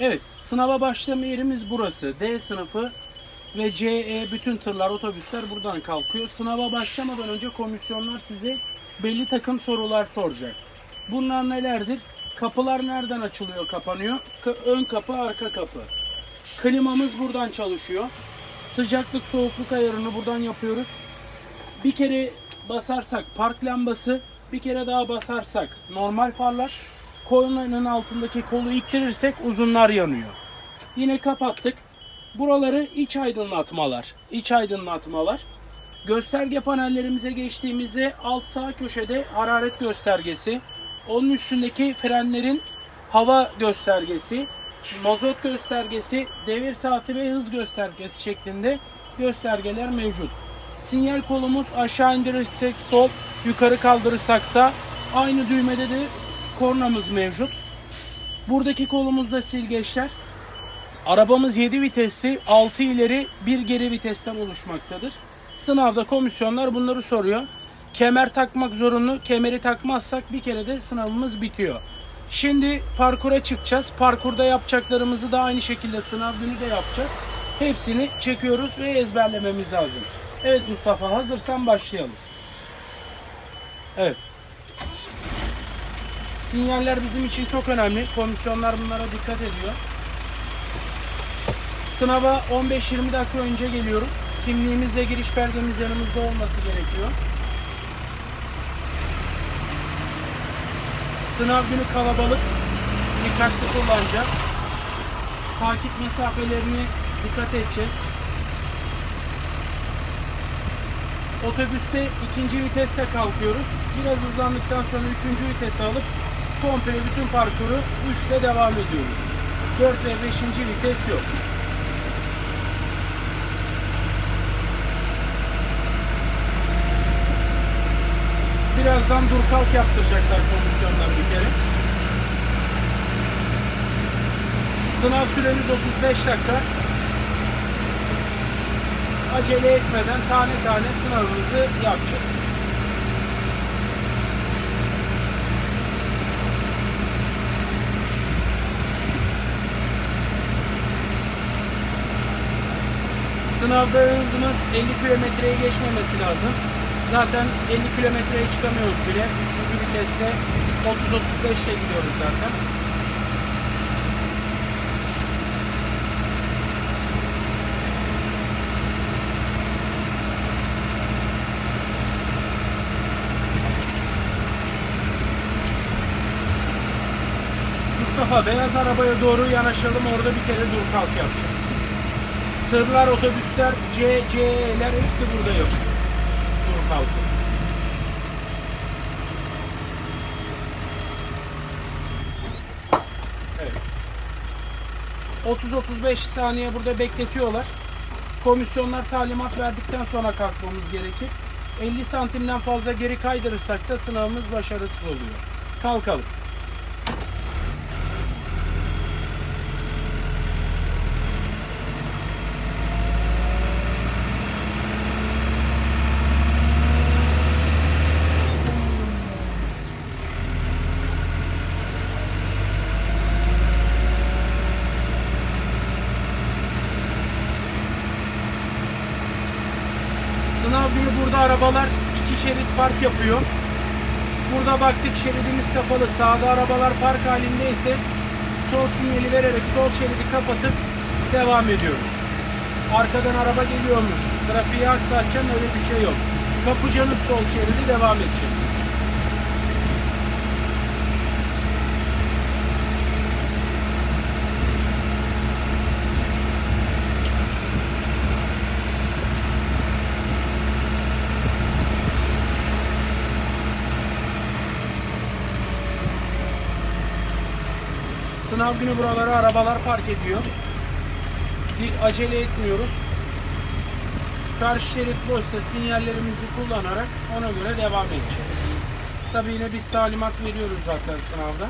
Evet, sınava başlama yerimiz burası. D sınıfı ve CE bütün tırlar, otobüsler buradan kalkıyor. Sınava başlamadan önce komisyonlar size belli takım sorular soracak. Bunlar nelerdir? Kapılar nereden açılıyor, kapanıyor? Ka- Ön kapı, arka kapı. Klimamız buradan çalışıyor. Sıcaklık, soğukluk ayarını buradan yapıyoruz. Bir kere basarsak park lambası, bir kere daha basarsak normal farlar, koyunların altındaki kolu ittirirsek uzunlar yanıyor. Yine kapattık. Buraları iç aydınlatmalar. İç aydınlatmalar. Gösterge panellerimize geçtiğimizde alt sağ köşede hararet göstergesi, onun üstündeki frenlerin hava göstergesi, mazot göstergesi, devir saati ve hız göstergesi şeklinde göstergeler mevcut. Sinyal kolumuz aşağı indirirsek sol, yukarı kaldırırsak sağ. Aynı düğmede de kornamız mevcut. Buradaki kolumuzda silgeçler. Arabamız 7 vitesli, 6 ileri, 1 geri vitesten oluşmaktadır. Sınavda komisyonlar bunları soruyor. Kemer takmak zorunlu. Kemeri takmazsak bir kere de sınavımız bitiyor. Şimdi parkura çıkacağız. Parkurda yapacaklarımızı da aynı şekilde sınav günü de yapacağız. Hepsini çekiyoruz ve ezberlememiz lazım. Evet Mustafa hazırsan başlayalım. Evet. Sinyaller bizim için çok önemli. Komisyonlar bunlara dikkat ediyor. Sınava 15-20 dakika önce geliyoruz. Kimliğimiz ve giriş belgemiz yanımızda olması gerekiyor. Sınav günü kalabalık. Dikkatli kullanacağız. Takip mesafelerini dikkat edeceğiz. Otobüste ikinci viteste kalkıyoruz. Biraz hızlandıktan sonra üçüncü vitese alıp komple bütün parkuru 3 ile devam ediyoruz. 4 ve 5. vites yok. Birazdan dur kalk yaptıracaklar komisyonlar bir kere. Sınav süremiz 35 dakika. Acele etmeden tane tane sınavımızı yapacağız. Sınavda hızımız 50 kilometreye geçmemesi lazım. Zaten 50 kilometreye çıkamıyoruz bile. Üçüncü viteste 30-35 ile gidiyoruz zaten. Mustafa beyaz arabaya doğru yanaşalım. Orada bir kere dur kalk yapacağız. Tırlar, otobüsler, C, CE'ler hepsi burada yapıyor. Dur kalk. Evet. 30-35 saniye burada bekletiyorlar. Komisyonlar talimat verdikten sonra kalkmamız gerekir. 50 santimden fazla geri kaydırırsak da sınavımız başarısız oluyor. Kalkalım. Sınav günü burada arabalar iki şerit park yapıyor. Burada baktık şeridimiz kapalı. Sağda arabalar park halindeyse sol sinyali vererek sol şeridi kapatıp devam ediyoruz. Arkadan araba geliyormuş. Trafiği aksatacağım öyle bir şey yok. Kapacağınız sol şeridi devam edeceğiz. Sınav günü buralara arabalar park ediyor. Bir acele etmiyoruz. Karşı şerit boşsa sinyallerimizi kullanarak ona göre devam edeceğiz. Tabii yine biz talimat veriyoruz zaten sınavda.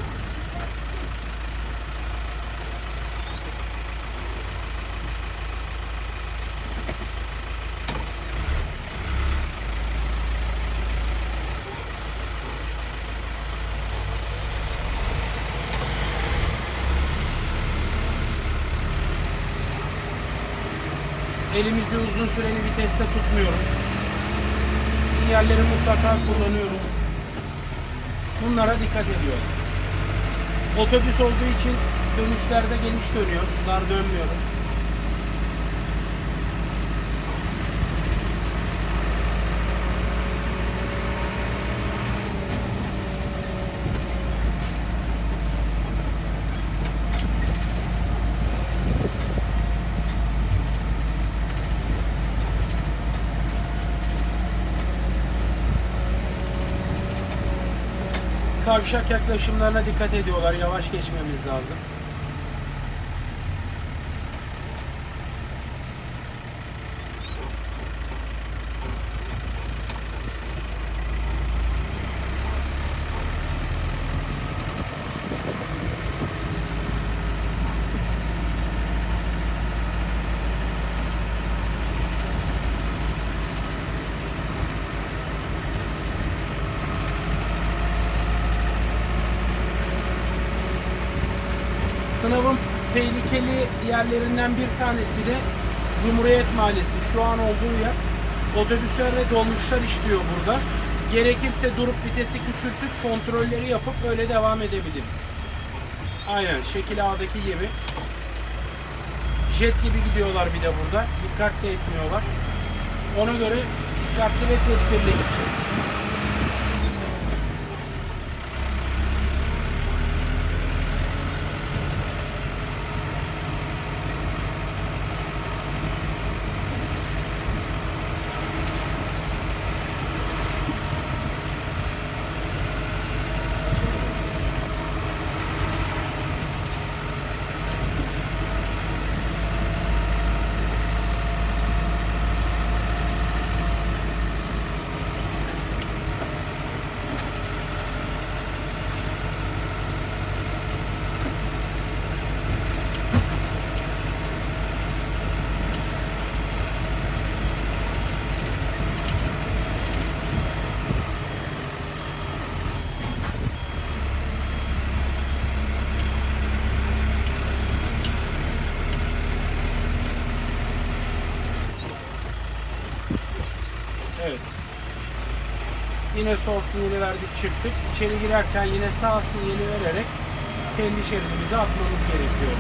Elimizde uzun süreli viteste tutmuyoruz. Sinyalleri mutlaka kullanıyoruz. Bunlara dikkat ediyoruz. Otobüs olduğu için dönüşlerde geniş dönüyoruz. Dar dönmüyoruz. Kavşak yaklaşımlarına dikkat ediyorlar. Yavaş geçmemiz lazım. Sınavın tehlikeli yerlerinden bir tanesi de Cumhuriyet Mahallesi. Şu an olduğu yer. Otobüsler ve dolmuşlar işliyor burada. Gerekirse durup vitesi küçültüp kontrolleri yapıp öyle devam edebiliriz. Aynen şekil A'daki gibi. Jet gibi gidiyorlar bir de burada. Dikkat de etmiyorlar. Ona göre dikkatli ve tedbirli gideceğiz. Yine sol sinyali verdik çıktık. İçeri girerken yine sağ sinyali vererek kendi şeridimize atmamız gerekiyor.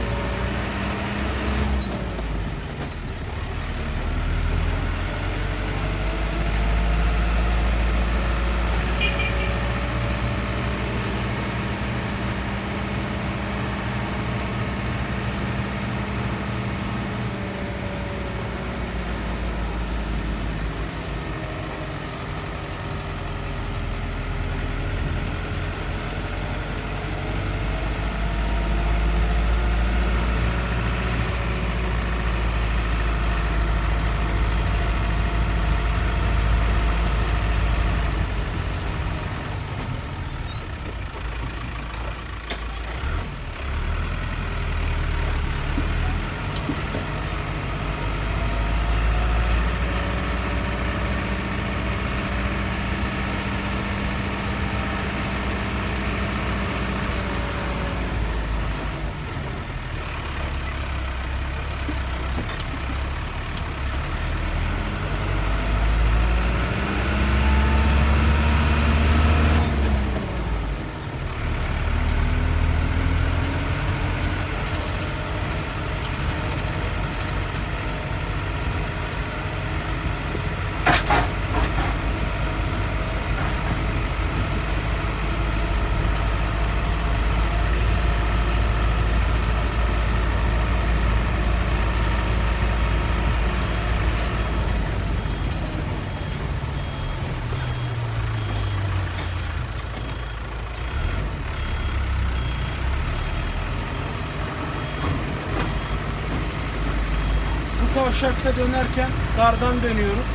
Kavşakta dönerken dardan dönüyoruz.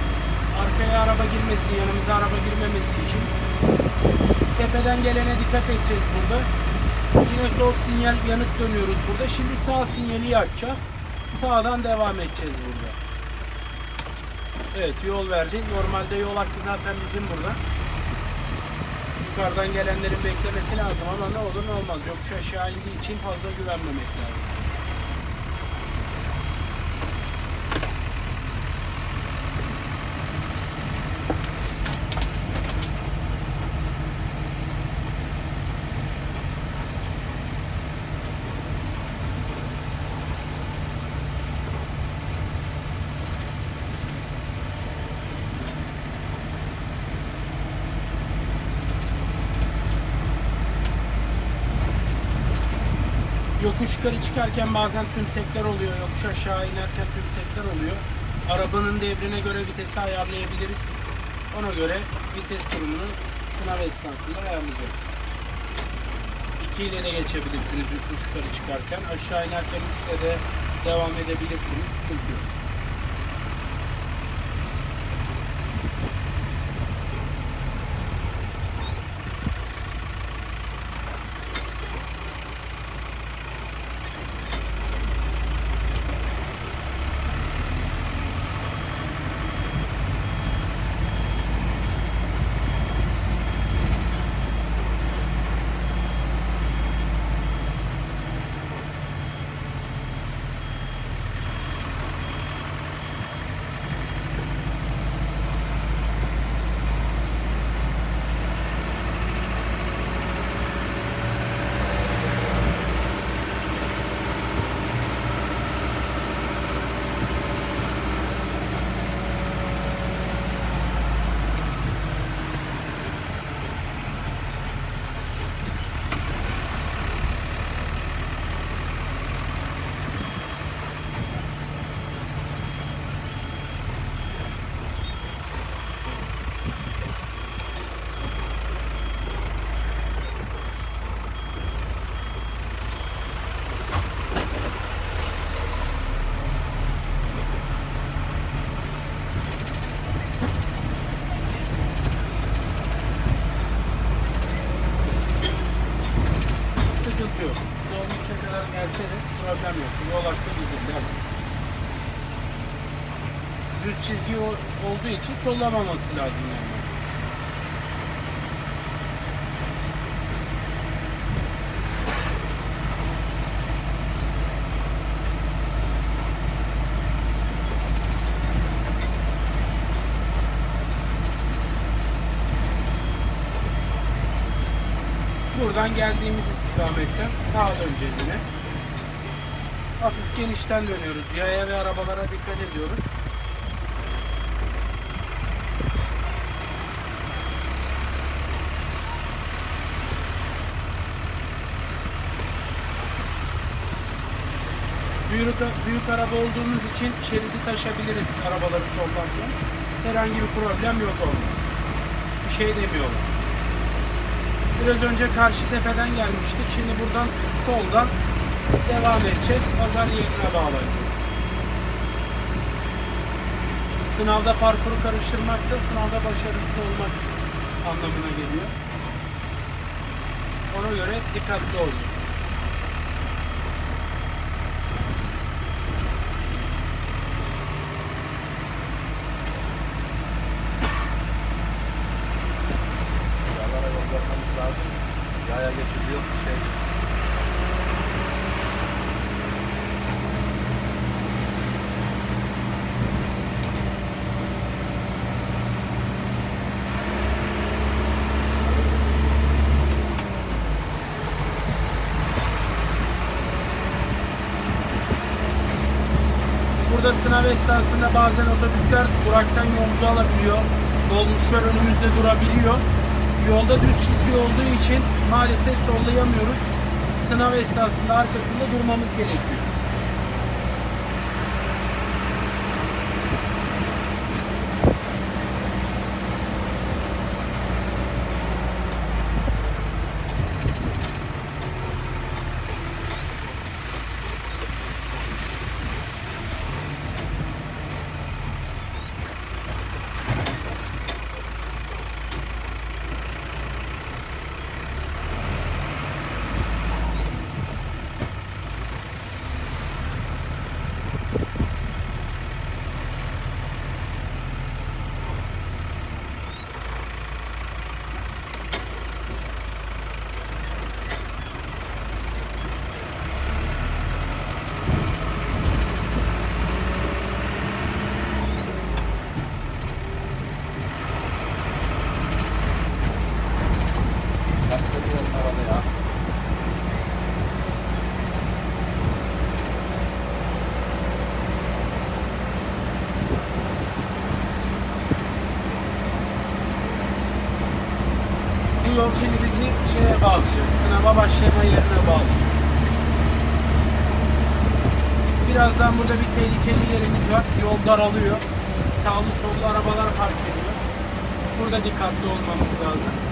Arkaya araba girmesin, yanımıza araba girmemesi için. Tepeden gelene dikkat edeceğiz burada. Yine sol sinyal yanık dönüyoruz burada. Şimdi sağ sinyali açacağız. Sağdan devam edeceğiz burada. Evet yol verdi. Normalde yol hakkı zaten bizim burada. Yukarıdan gelenlerin beklemesi lazım ama ne olur ne olmaz. Yokuş aşağı indiği için fazla güvenmemek lazım. Yokuş yukarı çıkarken bazen tümsekler oluyor. Yokuş aşağı inerken tümsekler oluyor. Arabanın devrine göre vitesi ayarlayabiliriz. Ona göre vites durumunu sınav esnasında ayarlayacağız. 2 ile de geçebilirsiniz yokuş yukarı çıkarken. Aşağı inerken 3 ile de devam edebilirsiniz. Sıkıntı yok. Sıkıntı yok. Dolmuş ne kadar gelse de problem yok. Yol hakkı bizim de. Düz çizgi olduğu için sollamaması lazım yani. Buradan geldiğimiz istikametten sağa döneceğiz yine. Hafif genişten dönüyoruz. Yaya ve arabalara dikkat ediyoruz. Büyük, büyük araba olduğumuz için şeridi taşabiliriz arabaları sollarken. Herhangi bir problem yok orada. Bir şey demiyorlar. Biraz önce karşı tepeden gelmiştik. Şimdi buradan soldan devam edeceğiz. Pazar yerine bağlayacağız. Sınavda parkuru karıştırmak da sınavda başarısız olmak anlamına geliyor. Ona göre dikkatli olacağız. Yollara yol yapmamız lazım. Yaya geçiliyor bir şey. Burada sınav esnasında bazen otobüsler duraktan yolcu alabiliyor. Dolmuşlar önümüzde durabiliyor. Yolda düz çizgi olduğu için maalesef sollayamıyoruz. Sınav esnasında arkasında durmamız gerekiyor. şu yol şimdi bizi şeye bağlayacak. Sınava başlama yerine bağlayacak. Birazdan burada bir tehlikeli yerimiz var. Yol daralıyor. Sağlı sollu arabalar park ediyor. Burada dikkatli olmamız lazım.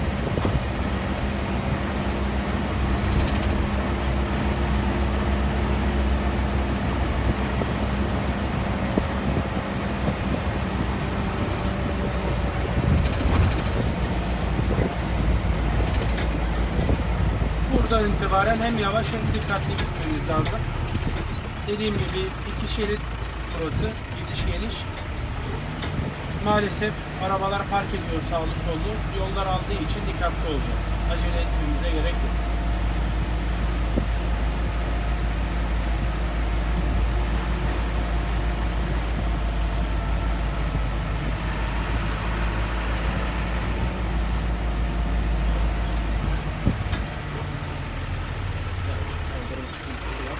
İtibaren hem yavaş hem dikkatli gitmemiz lazım. Dediğim gibi iki şerit burası gidiş geliş. Maalesef arabalar park ediyor sağlı sollu. Yollar aldığı için dikkatli olacağız. Acele etmemize gerek yok. Evet, şu kaldırım çıkıntısı var.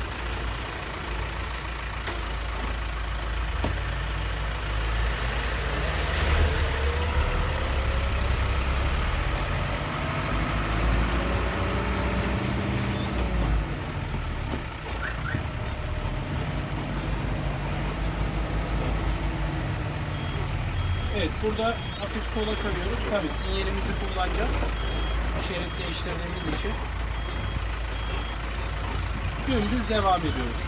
Evet burada hafif sola kalıyoruz. Tabi sinyalimizi kullanacağız. Şerit değiştirdiğimiz için. Dümdüz devam ediyoruz.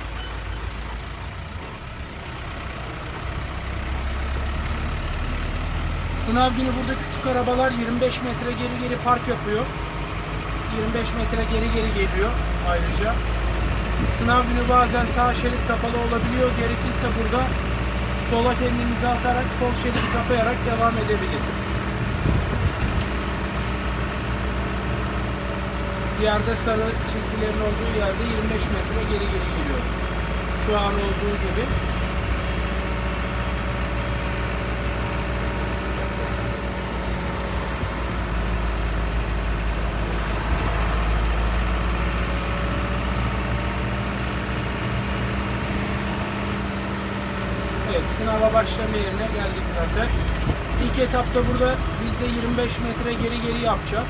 Sınav günü burada küçük arabalar 25 metre geri geri park yapıyor. 25 metre geri geri geliyor ayrıca. Sınav günü bazen sağ şerit kapalı olabiliyor. Gerekirse burada sola kendimizi atarak sol şeridi kapayarak devam edebiliriz. Yerde sarı çizgilerin olduğu yerde 25 metre geri geri geliyor. Şu an olduğu gibi. Evet başlama yerine geldik zaten. İlk etapta burada biz de 25 metre geri geri yapacağız.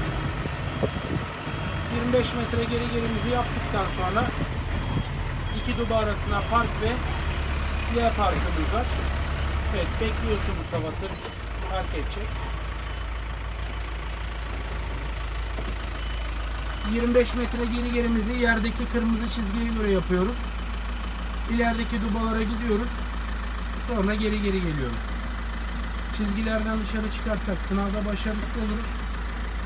25 metre geri gerimizi yaptıktan sonra iki duba arasına park ve L parkımız var. Evet bekliyorsun Mustafa tır park edecek. 25 metre geri gerimizi yerdeki kırmızı çizgiye göre yapıyoruz. İlerideki dubalara gidiyoruz. Sonra geri geri geliyoruz. Çizgilerden dışarı çıkarsak sınavda başarısız oluruz.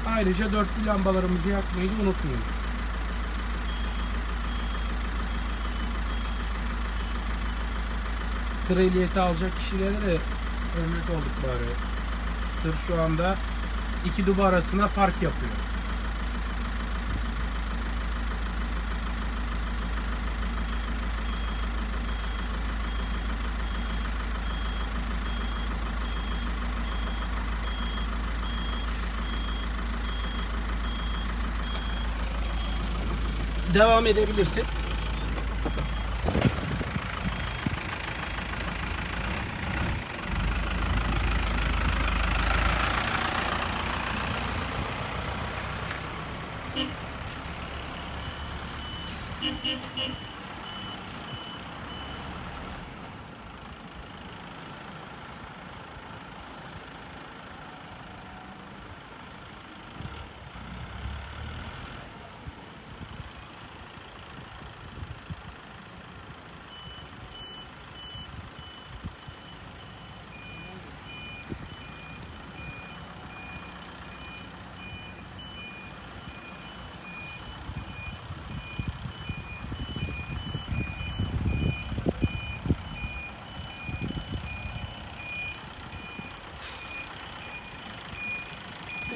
Ayrıca dörtlü lambalarımızı yakmayı da unutmuyoruz. Tır ehliyeti alacak kişilere de örnek olduk bari. Tır şu anda iki duba arasına park yapıyor. Devam edebilirsin.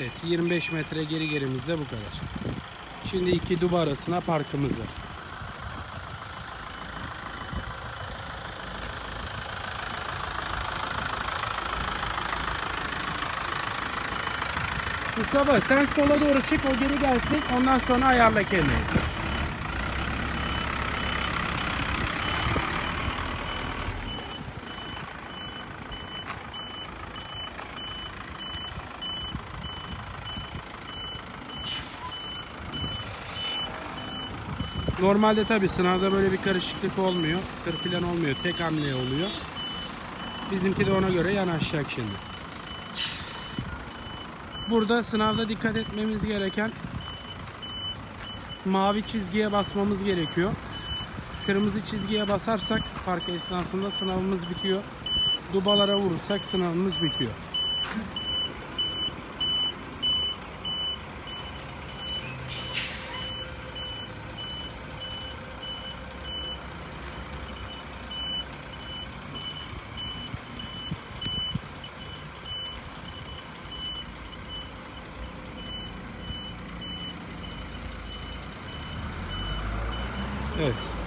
Evet 25 metre geri gerimizde bu kadar. Şimdi iki duba arasına parkımız var. Mustafa sen sola doğru çık o geri gelsin ondan sonra ayarla kendini. Normalde tabi sınavda böyle bir karışıklık olmuyor. Tır falan olmuyor. Tek hamle oluyor. Bizimki de ona göre yanaşacak şimdi. Burada sınavda dikkat etmemiz gereken mavi çizgiye basmamız gerekiyor. Kırmızı çizgiye basarsak park esnasında sınavımız bitiyor. Dubalara vurursak sınavımız bitiyor. Evet.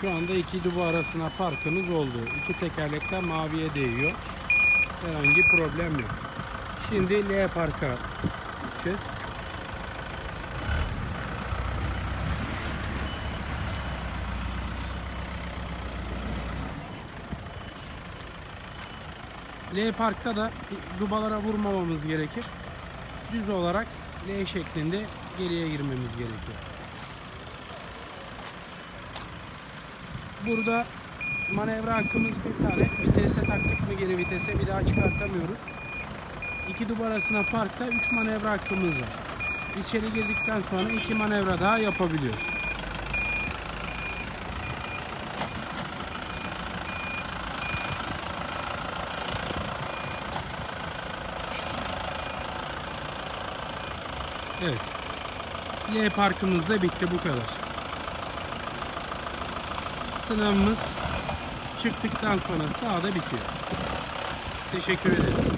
Şu anda iki dubu arasına parkımız oldu. İki tekerlekten maviye değiyor. Herhangi problem yok. Şimdi L parka gideceğiz. L parkta da dubalara vurmamamız gerekir. Düz olarak L şeklinde geriye girmemiz gerekiyor. Burada manevra hakkımız bir tane. Vitese taktık mı geri vitese bir daha çıkartamıyoruz. İki duba arasına parkta 3 manevra hakkımız var. İçeri girdikten sonra iki manevra daha yapabiliyoruz. Evet. L parkımız da bitti bu kadar. Sınavımız çıktıktan sonra sağda bitiyor. Teşekkür ederiz.